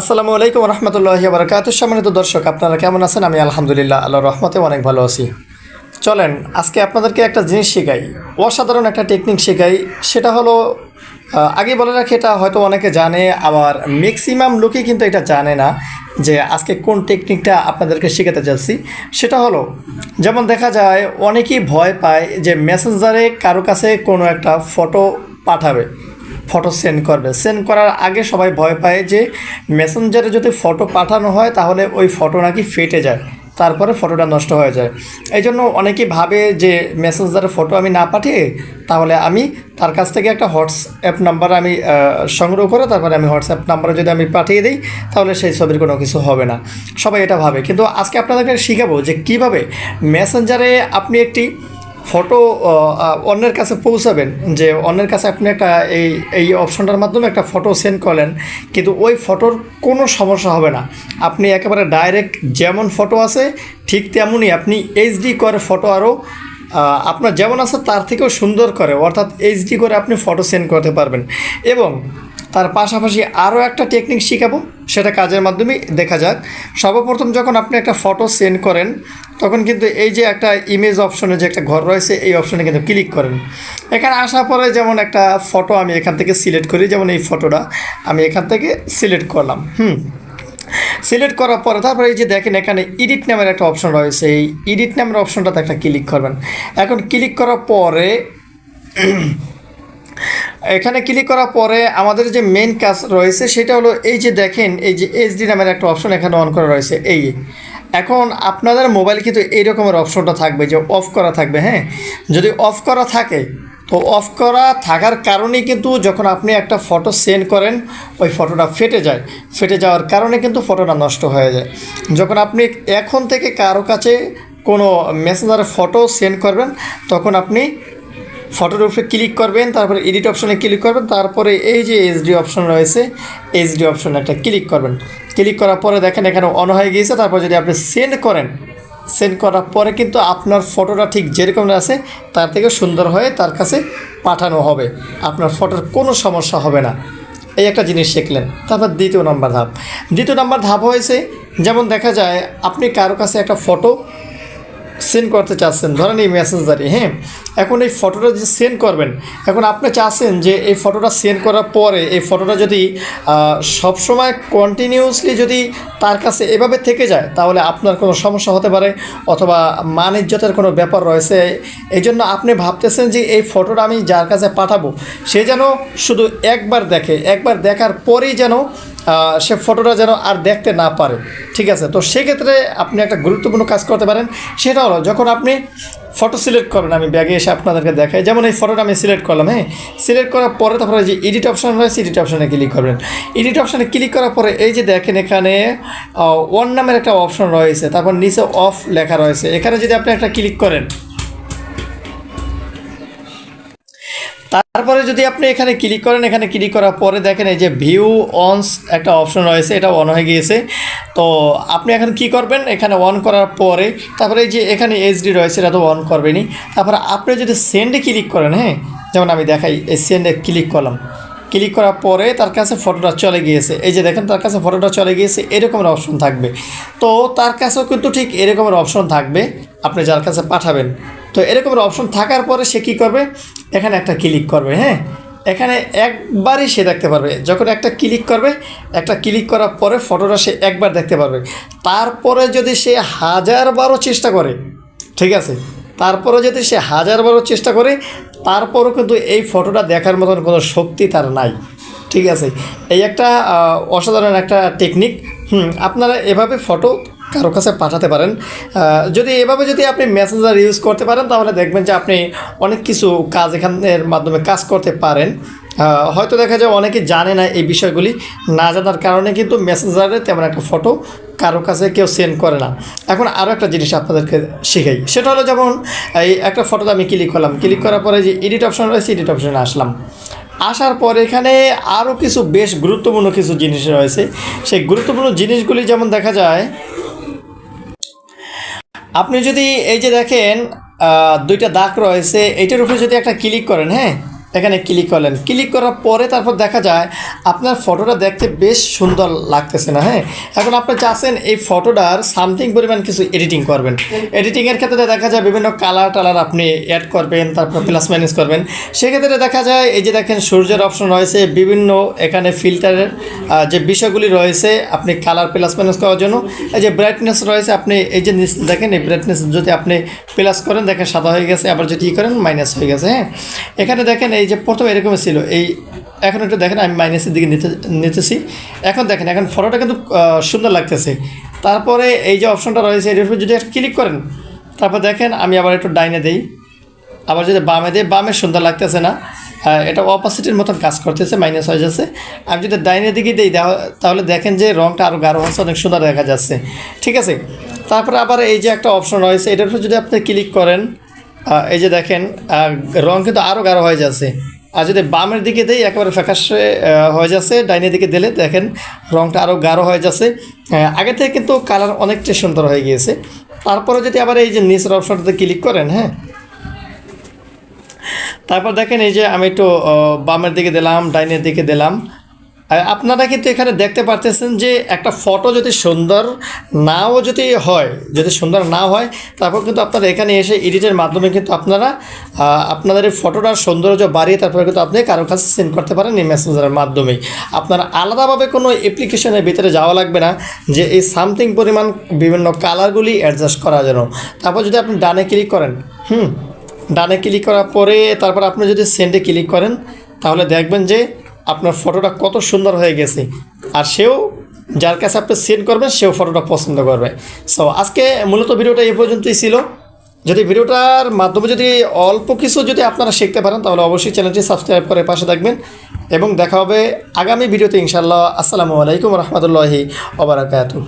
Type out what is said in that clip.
আসসালামু আলাইকুম রহমতুল্লাহি বারকাত সম্মানিত দর্শক, আপনারা কেমন আছেন? আমি আলহামদুলিল্লাহ আল্লাহ রহমতে অনেক ভালো আছি। চলেন, আজকে আপনাদেরকে একটা জিনিস শেখাই, অসাধারণ একটা টেকনিক শেখাই। সেটা হলো আগে বলে রাখি, এটা হয়তো অনেকে জানে, আবার ম্যাক্সিমাম লোকই কিন্তু এটা জানে না, যে আজকে কোন টেকনিকটা আপনাদেরকে শেখাতে চাচ্ছি সেটা হলো, যেমন দেখা যায়, অনেকেই ভয় পায় যে মেসেঞ্জারে কারও কাছে কোনো একটা ফটো পাঠাবে। ফটো সেন্ড করবে। সেন্ড করার আগে সবাই ভয় পায় যে মেসেঞ্জারে যদি ফটো পাঠানো হয়, তাহলে ওই ফটো নাকি ফেটে যায়। তারপরে ফটোটা নষ্ট হয়ে যায়। এই জন্য অনেকেই ভাবে যে মেসেঞ্জারে ফটো আমি না পাঠিয়ে, তাহলে আমি তার কাছ থেকে একটা হোয়াটসঅ্যাপ নাম্বার আমি সংগ্রহ করে তারপরে আমি হোয়াটসঅ্যাপ নাম্বারে যদি আমি পাঠিয়ে দিই, তাহলে সেই ছবির কোনো কিছু হবে না। সবাই এটা ভাবে। কিন্তু আজকে আপনাদেরকে শিখাবো যে কীভাবে মেসেঞ্জারে আপনি একটি ফটো অন্যের কাছে পৌঁছাবেন যে অন্যের কাছে আপনি একটা এই এই অপশনটার মাধ্যমে একটা ফটো সেন্ড করলেন, কিন্তু ওই ফটোর কোনো সমস্যা হবে না। আপনি একেবারে ডাইরেক্ট যেমন ফটো আছে, ঠিক তেমনই আপনি এইচডি করে ফটো আরও আপনার যেমন আছে তার থেকেও সুন্দর করে, অর্থাৎ এইচডি করে আপনি ফটো সেন্ড করতে পারবেন। এবং তার পাশাপাশি আরও একটা টেকনিক শেখাবো, সেটা কাজের মাধ্যমেই দেখা যাক। সর্বপ্রথম যখন আপনি একটা ফটো সেন্ড করেন তখন কিন্তু এই যে একটা ইমেজ অপশনে যে একটা ঘর রয়েছে, এই অপশনে কিন্তু ক্লিক করেন। এখানে আসার পরে যেমন একটা ফটো আমি এখান থেকে সিলেক্ট করি, যেমন এই ফটোটা আমি এখান থেকে সিলেক্ট করলাম, হুম। সিলেক্ট করার পরে তারপরে এই যে দেখেন এখানে এডিট নামের একটা অপশন রয়েছে, এই এডিট নামের অপশনটাতে একটা ক্লিক করবেন। এখন ক্লিক করার পরে এখানে ক্লিক করার পরে আমাদের যে মেন কাজ রয়েছে, সেটা হলো এই যে দেখেন, এই যে এইচডি নামের একটা অপশন এখানে অন করা রয়েছে, এই এখন আপনাদের মোবাইল কিন্তু এই রকমের অপশনটা থাকবে যে অফ করা থাকবে হ্যাঁ? যদি অফ করা থাকে, তো অফ করা থাকার কারণে কিন্তু যখন আপনি একটা ফটো সেন্ড করেন, ওই ফটোটা ফেটে যায়। ফেটে যাওয়ার কারণে কিন্তু ফটোটা নষ্ট হয়ে যায়। যখন আপনি এখন থেকে কারও কাছে কোনো মেসেঞ্জারে ফটো সেন্ড করবেন, তখন আপনি ফটোর উপরে ক্লিক করবেন, তারপরে এডিট অপশনে ক্লিক করবেন, তারপরে এই যে এইচডি অপশন রয়েছে এইচডি অপশনে একটা ক্লিক করবেন। ক্লিক করার পরে দেখেন এখানে অন হয়ে গিয়েছে, তারপর যদি আপনি সেন্ড করেন সেন্ড করার পরে কিন্তু আপনার ফটোটা ঠিক যেরকম আছে, তার থেকে সুন্দর হয়ে তার কাছে পাঠানো হবে। আপনার ফটোর কোনো সমস্যা হবে না। এই একটা জিনিস শিখলেন। তারপর দ্বিতীয় নম্বর ধাপ। দ্বিতীয় নম্বর ধাপ হয়েছে, যেমন দেখা যায়, আপনি কারও কাছে একটা ফটো সেন্ড করতে চাচ্ছেন, ধরেন এই মেসেঞ্জারে হ্যাঁ? এখন এই ফটোটা যে সেন্ড করবেন, এখন আপনি চাচ্ছেন যে এই ফটোটা সেন্ড করার পরে, এই ফটোটা যদি সবসময় কন্টিনিউসলি যদি তার কাছে এভাবে থেকে যায়, তাহলে আপনার কোনো সমস্যা হতে পারে অথবা মান ইজ্জতের কোনো ব্যাপার রয়েছে। এই জন্য আপনি ভাবতেছেন যে এই ফটোটা আমি যার কাছে পাঠাবো, সে যেন শুধু একবার দেখে, একবার দেখার পরেই যেন সে ফটোটা যেন আর দেখতে না পারে। ঠিক আছে? তো সেক্ষেত্রে আপনি একটা গুরুত্বপূর্ণ কাজ করতে পারেন। সেটা হলো, যখন আপনি ফটো সিলেক্ট করবেন আমি ব্যাগে এসে আপনাদেরকে দেখাই। যেমন এই ফটোটা আমি সিলেক্ট করলাম হ্যাঁ? সিলেক্ট করার পরে তারপরে যে এডিট অপশন রয়েছে এডিট অপশনে ক্লিক করবেন। এডিট অপশনে ক্লিক করার পরে এই যে দেখেন এখানে ওয়ান নামের একটা অপশন রয়েছে। তারপর নিচে অফ লেখা রয়েছে। এখানে যদি আপনি একটা ক্লিক করেন তারপরে যদি আপনি এখানে ক্লিক করেন, এখানে ক্লিক করার পরে দেখেন এই যে ভিউ অনস একটা অপশন রয়েছে, এটা অন হয়ে গিয়েছে। তো আপনি এখন কি করবেন? এখানে অন করার পরে, তারপরে এই যে এখানে এইচডি রয়েছে, এটা তো অন করবেনই। তারপরে আপনি যদি সেন্ডে ক্লিক করেন হ্যাঁ? যেমন আমি দেখাই, এই সেন্ডে ক্লিক করলাম। ক্লিক করার পরে তার কাছে ফটোটা চলে গিয়েছে। এই যে দেখেন, তার কাছে ফটোটা চলে গিয়েছে, এরকমের অপশন থাকবে। তো তার কাছেও কিন্তু ঠিক এরকমের অপশন থাকবে। আপনি যার কাছে পাঠাবেন তো এরকমের অপশন থাকার পরে সে কী করবে? এখানে একটা ক্লিক করবে হ্যাঁ? এখানে একবারই সে দেখতে পারবে। যখন একটা ক্লিক করবে, একটা ক্লিক করার পরে ফটোটা সে একবার দেখতে পারবে। তারপরে যদি সে হাজার বারো চেষ্টা করে, ঠিক আছে? তারপরে যদি সে হাজার বারো চেষ্টা করে, তারপরও কিন্তু এই ফটোটা দেখার মতন কোনো শক্তি তার নাই। ঠিক আছে? এই একটা অসাধারণ একটা টেকনিক হুম, আপনারা এভাবে ফটো কারও কাছে পাঠাতে পারেন। যদি এভাবে যদি আপনি মেসেঞ্জার ইউজ করতে পারেন, তাহলে দেখবেন যে আপনি অনেক কিছু কাজ এখানের মাধ্যমে কাজ করতে পারেন। হয়তো দেখা যায় অনেকে জানে না এই বিষয়গুলি। না জানার কারণে কিন্তু মেসেঞ্জারে তেমন একটা ফটো কারও কাছে কেউ সেন্ড করে না। এখন আরও একটা জিনিস আপনাদেরকে শিখাই। সেটা হলো যেমন, এই একটা ফটোতে আমি ক্লিক করলাম। ক্লিক করার পরে যে এডিট অপশন রয়েছে এডিট অপশনে আসলাম। আসার পর এখানে আরও কিছু বেশ গুরুত্বপূর্ণ কিছু জিনিস রয়েছে। সেই গুরুত্বপূর্ণ জিনিসগুলি যেমন দেখা যায় আপনি যদি এই যে দেখেন দুইটা দাগ রয়েছে এইটার উপরে যদি একটা ক্লিক করেন হ্যাঁ? এখানে ক্লিক করলেন। ক্লিক করার পরে তারপর দেখা যায় আপনার ফটোটা দেখতে বেশ সুন্দর লাগতেছে না হ্যাঁ? এখন আপনি চাচ্ছেন এই ফটোটার সামথিং পরিমাণ কিছু এডিটিং করবেন। এডিটিংয়ের ক্ষেত্রে দেখা যায় বিভিন্ন কালার টালার আপনি অ্যাড করবেন, তারপর প্লাস মাইনাস করবেন। সেক্ষেত্রে দেখা যায় এই যে দেখেন সূর্যের অপশন রয়েছে, বিভিন্ন এখানে ফিল্টারের যে বিষয়গুলি রয়েছে, আপনি কালার প্লাস মাইনাস করার জন্য। এই যে ব্রাইটনেস রয়েছে, আপনি এই যে দেখেন এই ব্রাইটনেস যদি আপনি প্লাস করেন, দেখেন সাদা হয়ে গেছে, আবার যদি ই করেন মাইনাস হয়ে গেছে হ্যাঁ? এখানে দেখেন এই যে প্রথম এরকম ছিল, এই এখন একটু দেখেন, আমি মাইনাসের দিকে নিতে, নিতেছি। এখন দেখেন, এখন ফটোটা কিন্তু সুন্দর লাগতেছে। তারপরে এই যে অপশনটা রয়েছে এর উপর যদি ক্লিক করেন, তারপর দেখেন, আমি আবার একটু ডাইনে দেই। আবার যদি বামে দিই, বামে সুন্দর লাগতেছে না। এটা অপোজিটের মতন কাজ করতেছে মাইনাস হয়ে যাচ্ছে। আমি যদি ডাইনের দিকে দিই তাহ- তাহলে দেখেন যে রঙটা আরও গাঢ় হচ্ছে, অনেক সুন্দর দেখা যাচ্ছে। ঠিক আছে? তারপরে আবার এই যে একটা অপশন রয়েছে, এটার উপর যদি আপনি ক্লিক করেন এই যে দেখেন রং কিন্তু আরও গাঢ় হয়ে যাচ্ছে। আর যদি বামের দিকে দিই, একেবারে ফ্যাকাশে হয়ে যাচ্ছে, ডাইনের দিকে দিলে দেখেন রংটা আরও গাঢ় হয়ে যাচ্ছে। আগে থেকে কিন্তু কালার অনেকটাই সুন্দর হয়ে গিয়েছে। তারপরে যদি আবার এই যে নিচের অপশনটাতে ক্লিক করেন হ্যাঁ? তারপর দেখেন এই যে আমি একটু বামের দিকে দিলাম, ডাইনের দিকে দিলাম। আপনারা কিন্তু এখানে দেখতে পারতেছেন যে একটা ফটো যদি সুন্দর নাও যদি হয়, যদি সুন্দর না হয়, তারপর কিন্তু আপনারা এখানে এসে এডিটের মাধ্যমে কিন্তু আপনারা আপনাদের এই ফটোটার সৌন্দর্য বাড়িয়ে তারপরে কিন্তু আপনি কারোর কাছে সেন্ড করতে পারেন এই মেসেঞ্জারের মাধ্যমেই। আপনারা আলাদাভাবে কোনো অ্যাপ্লিকেশনের ভিতরে যাওয়া লাগবে না যে এই সামথিং পরিমাণ বিভিন্ন কালারগুলি অ্যাডজাস্ট করার জন্য তারপর যদি আপনি ডানে ক্লিক করেন, হুম, ডানে ক্লিক করার পরে তারপর আপনি যদি সেন্ডে ক্লিক করেন, তাহলে দেখবেন যে আপনার ফটোটা কত সুন্দর হয়ে গেছে। আর সেও যার কাছে আপনি সেন্ড করবেন, সেও ফটোটা পছন্দ করবে। সো আজকে মূলত ভিডিওটা এই পর্যন্তই ছিল। যদি ভিডিওটার মাধ্যমে যদি অল্প কিছু যদি আপনারা শিখতে পারেন, তাহলে অবশ্যই চ্যানেলটি সাবস্ক্রাইব করে পাশে থাকবেন। এবং দেখা হবে আগামী ভিডিওতে ইনশাল্লাহ আসসালামু আলাইকুম রহমতুল্লাহি ওবরাকাতু